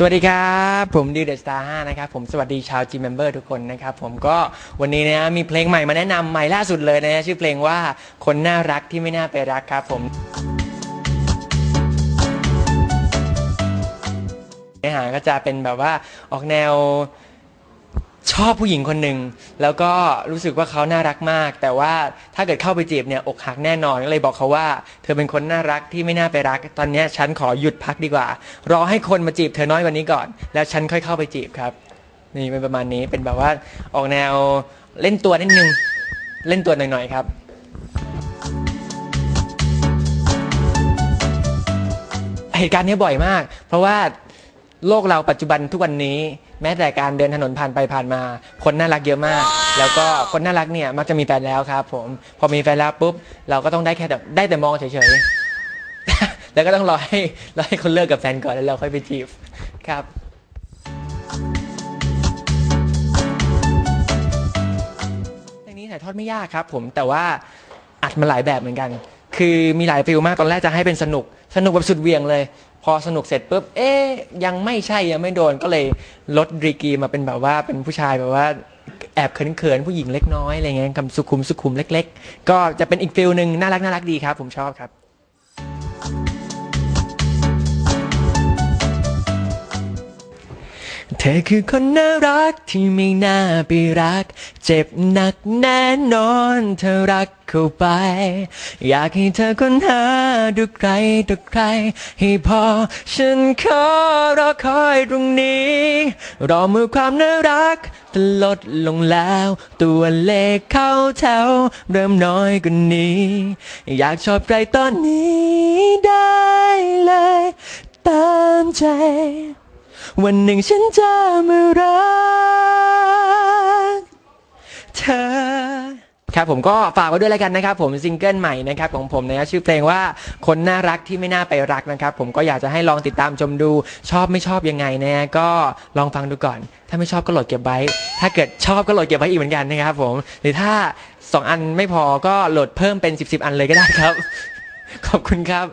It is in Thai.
สวัสดีครับ ผมดิวเดอะสตาร์ห้านะครับผมสวัสดีชาวจีเมมเบอร์ทุกคนนะครับผมก็วันนี้นะมีเพลงใหม่มาแนะนำใหม่ล่าสุดเลยนะชื่อเพลงว่าคนน่ารักที่ไม่น่าไปรักครับผมเนื้อหาก็จะเป็นแบบว่าออกแนว ชอบผู้หญิงคนหนึ่งแล้วก็รู้สึกว่าเขาน่ารักมาก แต่ว่าถ้าเกิดเข้าไปจีบเนี่ยอกหักแน่นอนก็เลยบอกเขาว่า เธอเป็นคนน่ารักที่ไม่น่าไปรัก ตอนนี้ฉันขอหยุดพักดีกว่า รอให้คนมาจีบเธอน้อยกว่านี้ก่อน แล้วฉันค่อยเข้าไปจีบครับ นี่เป็นประมาณนี้เป็นแบบว่าออกแนวเล่นตัวนิดนึงเล่นตัวหน่อยๆครับเหตุการณ์นี้บ่อยมาก เพราะว่าโลกเราปัจจุบันทุกวันนี้ แม้แต่การเดินถนนผ่านไปผ่านมา คนน่ารักเยอะมาก แล้วก็คนน่ารักเนี่ยมักจะมีแฟนแล้วครับ ผมพอมีแฟนแล้วปุ๊บเราก็ต้องได้แค่แบบได้แต่มองเฉยๆ แล้วก็ต้องรอให้รอให้คนเลิกกับแฟนก่อนแล้วเราค่อยไปจีบครับเพลงนี้ถ่ายทอดไม่ยากครับ ผมแต่ว่าอัดมาหลายแบบเหมือนกัน คือมีหลายฟิลมากตอนแรกจะให้เป็นสนุก สนุกแบบสุดเวียงเลย พอสนุกเสร็จปุ๊บเอ๊ยยังไม่ใช่ยังไม่โดนก็เลยลดดีกรีมาเป็นแบบว่าเป็นผู้ชายแบบว่าแอบเขินๆผู้หญิงเล็กน้อยอะไรเงี้ยคำสุขุมสุขุมเล็ก ๆ ก็จะเป็นอีกฟิลหนึ่งน่ารักน่ารักดีครับ ผมชอบครับ เธอคือคนน่ารักที่ไม่น่าไปรัก เจ็บหนักแน่นอนเธอรักเข้าไป อยากให้เธอค้นหาดูใครต่อใคร ให้พอฉันขอรอคอยตรงนี้ รอมือความน่ารักจะลดลงแล้ว ตัวเลขเข้าแถว เริ่มน้อยกว่านี้ อยากชอบใครตอนนี้ได้เลย ตามใจ วันหนึ่งฉันจะมารักเธอครับผมก็ฝากไว้ด้วยแล้วกันนะครับ ผมซิงเกิลใหม่นะครับของผมนะชื่อเพลงว่าคนน่ารักที่ไม่น่าไปรักนะครับ ผมก็อยากจะให้ลองติดตามชมดู ชอบไม่ชอบยังไงนะก็ลองฟังดูก่อน ถ้าไม่ชอบก็โหลดเก็บไว้ ถ้าเกิดชอบก็โหลดเก็บไว้อีกเหมือนกันนะครับ ผมหรือถ้าสองอันไม่พอก็โหลดเพิ่มเป็น 10บสอันเลยก็ได้ครับ ขอบคุณครับ